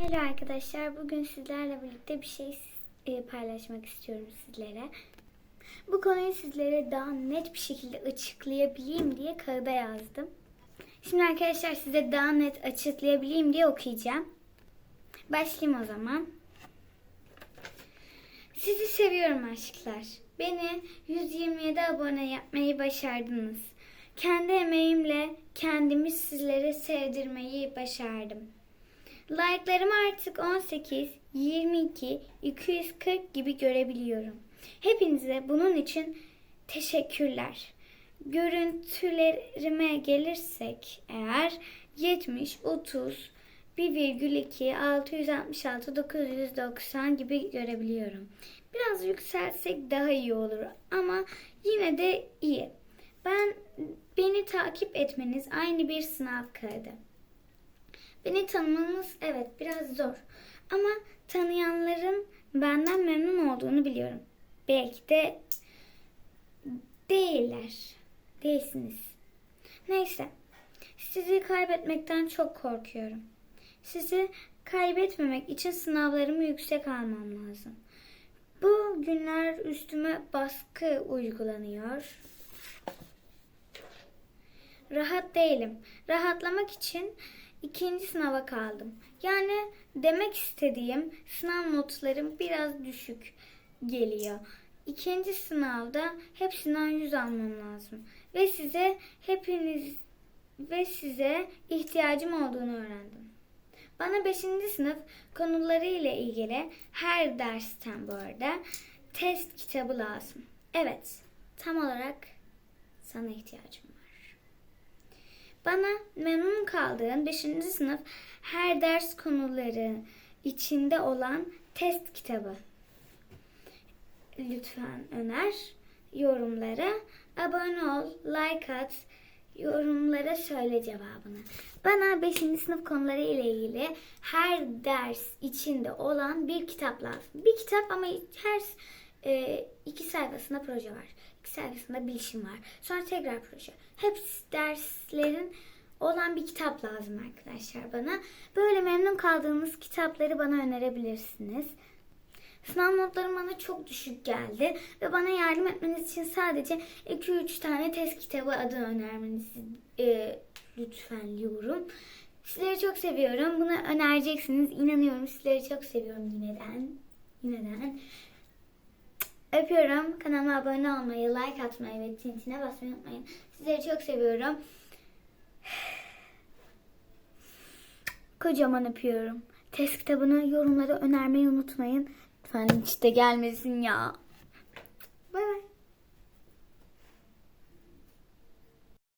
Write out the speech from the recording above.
Hello arkadaşlar. Bugün sizlerle birlikte bir şey e, paylaşmak istiyorum sizlere. Bu konuyu sizlere daha net bir şekilde açıklayabileyim diye kağıda yazdım. Şimdi arkadaşlar size daha net açıklayabileyim diye okuyacağım. Başlayayım o zaman. Sizi seviyorum aşklar. Beni 127 abone yapmayı başardınız. Kendi emeğimle kendimi sizlere sevdirmeyi başardım. Like'larımı artık 18, 22, 240 gibi görebiliyorum. Hepinize bunun için teşekkürler. Görüntülerime gelirsek eğer 70, 30, 1,2, 666, 990 gibi görebiliyorum. Biraz yükseltsek daha iyi olur ama yine de iyi. Ben beni takip etmeniz aynı bir sınav kağıdı. Beni tanımanız evet biraz zor. Ama tanıyanların benden memnun olduğunu biliyorum. Belki de değiller. Değilsiniz. Neyse. Sizi kaybetmekten çok korkuyorum. Sizi kaybetmemek için sınavlarımı yüksek almam lazım. Bu günler üstüme baskı uygulanıyor. Rahat değilim. Rahatlamak için ikinci sınava kaldım. Yani demek istediğim sınav notlarım biraz düşük geliyor. İkinci sınavda hepsinden 100 almam lazım. Ve size hepiniz ve size ihtiyacım olduğunu öğrendim. Bana 5. sınıf konuları ile ilgili her dersten bu arada test kitabı lazım. Evet, tam olarak sana ihtiyacım var. Bana memnun kaldığın 5. sınıf her ders konuları içinde olan test kitabı. Lütfen öner yorumlara. Abone ol, like at, yorumlara söyle cevabını. Bana 5. sınıf konuları ile ilgili her ders içinde olan bir kitap lazım. Bir kitap ama her e, iki sayfasında proje var. İki sayfasında bilişim var. Sonra tekrar proje. Hepsi derslerin olan bir kitap lazım arkadaşlar bana. Böyle memnun kaldığınız kitapları bana önerebilirsiniz. Sınav notlarım bana çok düşük geldi ve bana yardım etmeniz için sadece 2-3 tane test kitabı adı önermenizi e, lütfen. Sizleri çok seviyorum. Bunu önereceksiniz. İnanıyorum. Sizleri çok seviyorum yineden. Yineden. Öpüyorum. Kanalıma abone olmayı, like atmayı ve tintine basmayı unutmayın. Sizleri çok seviyorum. Kocaman öpüyorum. Test kitabını yorumlara önermeyi unutmayın. Lütfen hiç de gelmesin ya.